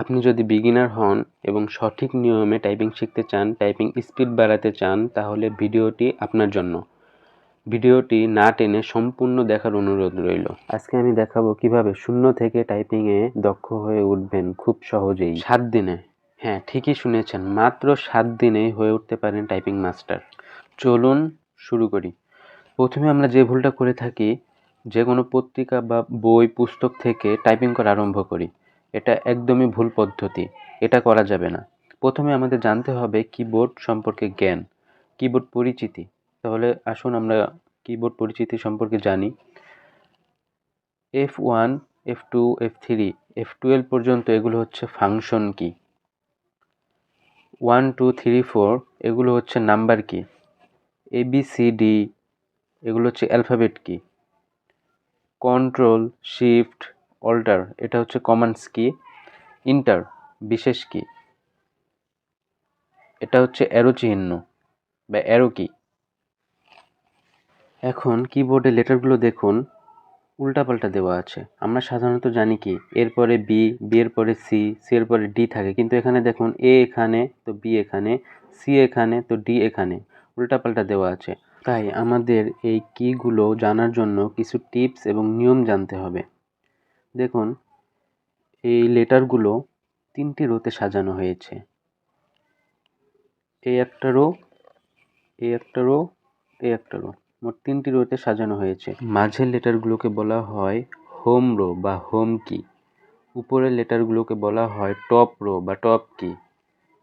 আপনি যদি বিগিনার হন এবং সঠিক নিয়মে টাইপিং শিখতে চান টাইপিং স্পিড বাড়াতে চান, তাহলে ভিডিওটি আপনার জন্য। ভিডিওটি না টেনে সম্পূর্ণ দেখার অনুরোধ রইল। আজকে আমি দেখাবো কীভাবে শূন্য থেকে টাইপিংয়ে দক্ষ হয়ে উঠবেন খুব সহজেই। সাত দিনে। হ্যাঁ ঠিকই শুনেছেন, মাত্র সাত দিনেই হয়ে উঠতে পারেন টাইপিং মাস্টার চলুন শুরু করি। প্রথমে আমরা যে ভুলটা করে থাকি যে কোনো পত্রিকা বা বই, পুস্তক থেকে টাইপিং করা আরম্ভ করি। এটা একদমই ভুল পদ্ধতি, এটা করা যাবে না। প্রথমে আমাদের জানতে হবে কিবোর্ড সম্পর্কে জ্ঞান কিবোর্ড পরিচিতি। তাহলে আসুন আমরা কিবোর্ড পরিচিতি সম্পর্কে জানি। F one F two F three F twelve পর্যন্ত এগুলো হচ্ছে ফাংশন কি ওয়ান টু থ্রি ফোর এগুলো হচ্ছে নাম্বার কি এ বি সি ডি এগুলো হচ্ছে অ্যালফাবেট কি কন্ট্রোল শিফট অল্টার এটা হচ্ছে কমান্ডস কি ইন্টার বিশেষ কি এটা হচ্ছে অ্যারো চিহ্ন বা অ্যারো কি এখন কিবোর্ডে লেটারগুলো দেখুন উল্টাপাল্টা দেওয়া আছে। আমরা সাধারণত জানি কি এরপরে বি বি এর পরে সি সি এর পরে ডি থাকে, কিন্তু এখানে দেখুন এ এখানে, তো বি এখানে সি এখানে, তো ডি এখানে উল্টাপাল্টা দেওয়া আছে। তাই আমাদের এই কিগুলো জানার জন্য কিছু টিপস এবং নিয়ম জানতে হবে। দেখুন, এই লেটারগুলো তিনটি রোতে সাজানো হয়েছে। এই একটা রো এই একটা রো এই একটা রো মোট তিনটি রোতে সাজানো হয়েছে। মাঝের লেটারগুলোকে বলা হয় হোম রো বা হোম কি উপরের লেটারগুলোকে বলা হয় টপ রো বা টপ কি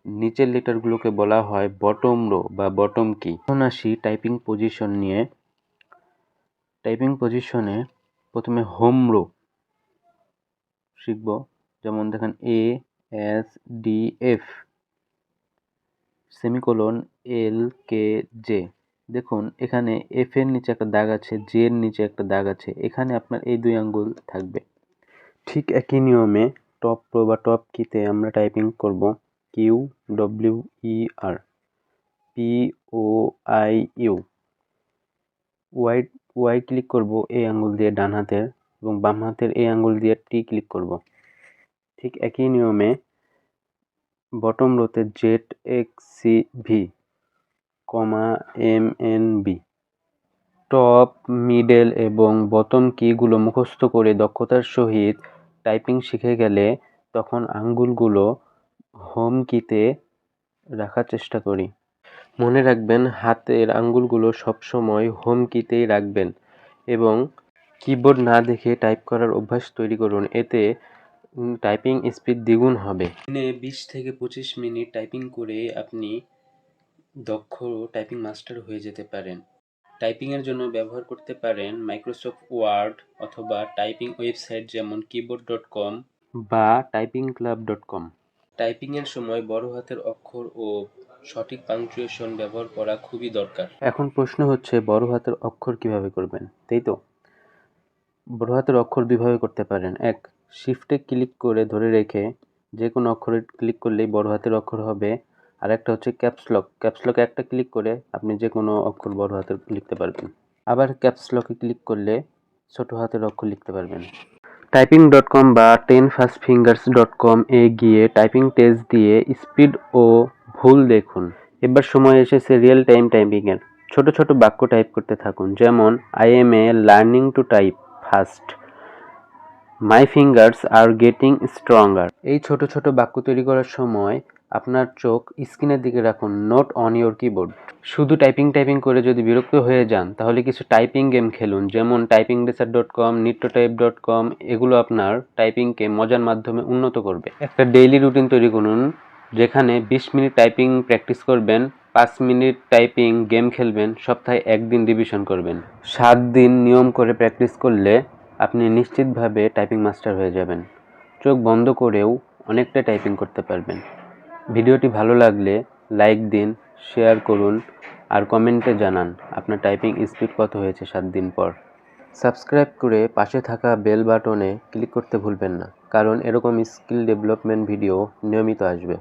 নিচের লেটারগুলোকে বলা হয় বটম রো বা বটম কি এখন আসি টাইপিং পজিশন নিয়ে। টাইপিং পজিশনে প্রথমে হোম রো শিখব। যেমন দেখেন A S D F semicolon L K J দেখুন, এখানে এফ এর নিচে একটা দাগ আছে জে এর নিচে একটা দাগ আছে। এখানে আপনার এই দুই আঙ্গুল থাকবে। ঠিক একই নিয়মে টপ প্রো বা টপ কিতে আমরা টাইপিং করব Q W E R P O I U Y Y click করব এই আঙ্গুল দিয়ে ডান হাতের। এবং বাম হাতের এই আঙ্গুল দিয়ে টি ক্লিক করব। ঠিক একই নিয়মে bottom রোতে Z X C V comma M N B top, middle এবং বটম কিগুলো মুখস্থ করে দক্ষতার সহিত টাইপিং শিখে গেলে তখন আঙ্গুলগুলো হোম কিতে রাখার চেষ্টা করি। মনে রাখবেন, হাতের আঙ্গুলগুলো সবসময় হোম কিতেই রাখবেন এবং কিবোর্ড না দেখে টাইপ করার অভ্যাস তৈরি করুন। এতে টাইপিং স্পিড দ্বিগুণ হবে। দিনে বিশ থেকে পঁচিশ মিনিট টাইপিং করে আপনি দক্ষ টাইপিং মাস্টার হয়ে যেতে পারেন। টাইপিংয়ের জন্য ব্যবহার করতে পারেন মাইক্রোসফট ওয়ার্ড অথবা টাইপিং ওয়েবসাইট যেমন কিবোর্ড ডট কম বা টাইপিং ক্লাব ডট কম টাইপিংয়ের সময় বড় হাতের অক্ষর ও সঠিক পাংচুয়েশন ব্যবহার করা খুবই দরকার। এখন প্রশ্ন হচ্ছে, বড় হাতের অক্ষর কীভাবে করবেন? তাই তো? বড় হাতের অক্ষর দুইভাবে করতে পারেন। এক শিফটে ক্লিক করে ধরে রেখে যে কোনো অক্ষরে ক্লিক করলেই বড় হাতের অক্ষর হবে। আর একটা হচ্ছে ক্যাপসলক ক্যাপসলকে একটা ক্লিক করে আপনি যে কোনো অক্ষর বড় হাতের লিখতে পারবেন। আবার ক্যাপসলকে ক্লিক করলে ছোট হাতের অক্ষর লিখতে পারবেন। টাইপিং ডট কম বা ten fast fingers dot com এ গিয়ে টাইপিং টেস্ট দিয়ে স্পিড ও ভুল দেখুন। এবার সময় এসেছে রিয়েল টাইম টাইপিংয়ের ছোট ছোট বাক্য টাইপ করতে থাকুন। যেমন I'm a learning to type fast my fingers are getting stronger এই ছোট ছোট বাক্য তৈরি করার সময় আপনার চোখ স্ক্রিনের দিকে রাখুন নোট অন ইওর কিবোর্ড শুধু টাইপিং টাইপিং করে যদি বিরক্ত হয়ে যান, তাহলে কিছু টাইপিং গেম খেলুন, যেমন typing racer dot com nitro type dot com এগুলো আপনার টাইপিংকে মজার মাধ্যমে উন্নত করবে। একটা ডেইলি রুটিন তৈরি করুন, যেখানে বিশ মিনিট টাইপিং প্র্যাকটিস করবেন পাঁচ মিনিট টাইপিং গেম খেলবেন, সপ্তাহে একদিন রিভিশন করবেন। সাত দিন নিয়ম করে প্র্যাকটিস করলে আপনি নিশ্চিতভাবে টাইপিং মাস্টার হয়ে যাবেন। চোখ বন্ধ করেও অনেকটা টাইপিং করতে পারবেন। ভিডিওটি ভালো লাগলে লাইক দিন শেয়ার করুন, আর কমেন্টে জানান আপনার টাইপিং স্পিড কত হয়েছে সাত দিন পর। সাবস্ক্রাইব করে পাশে থাকা বেল বাটনে ক্লিক করতে ভুলবেন না, কারণ এরকম স্কিল ডেভেলপমেন্ট ভিডিও নিয়মিত আসবে।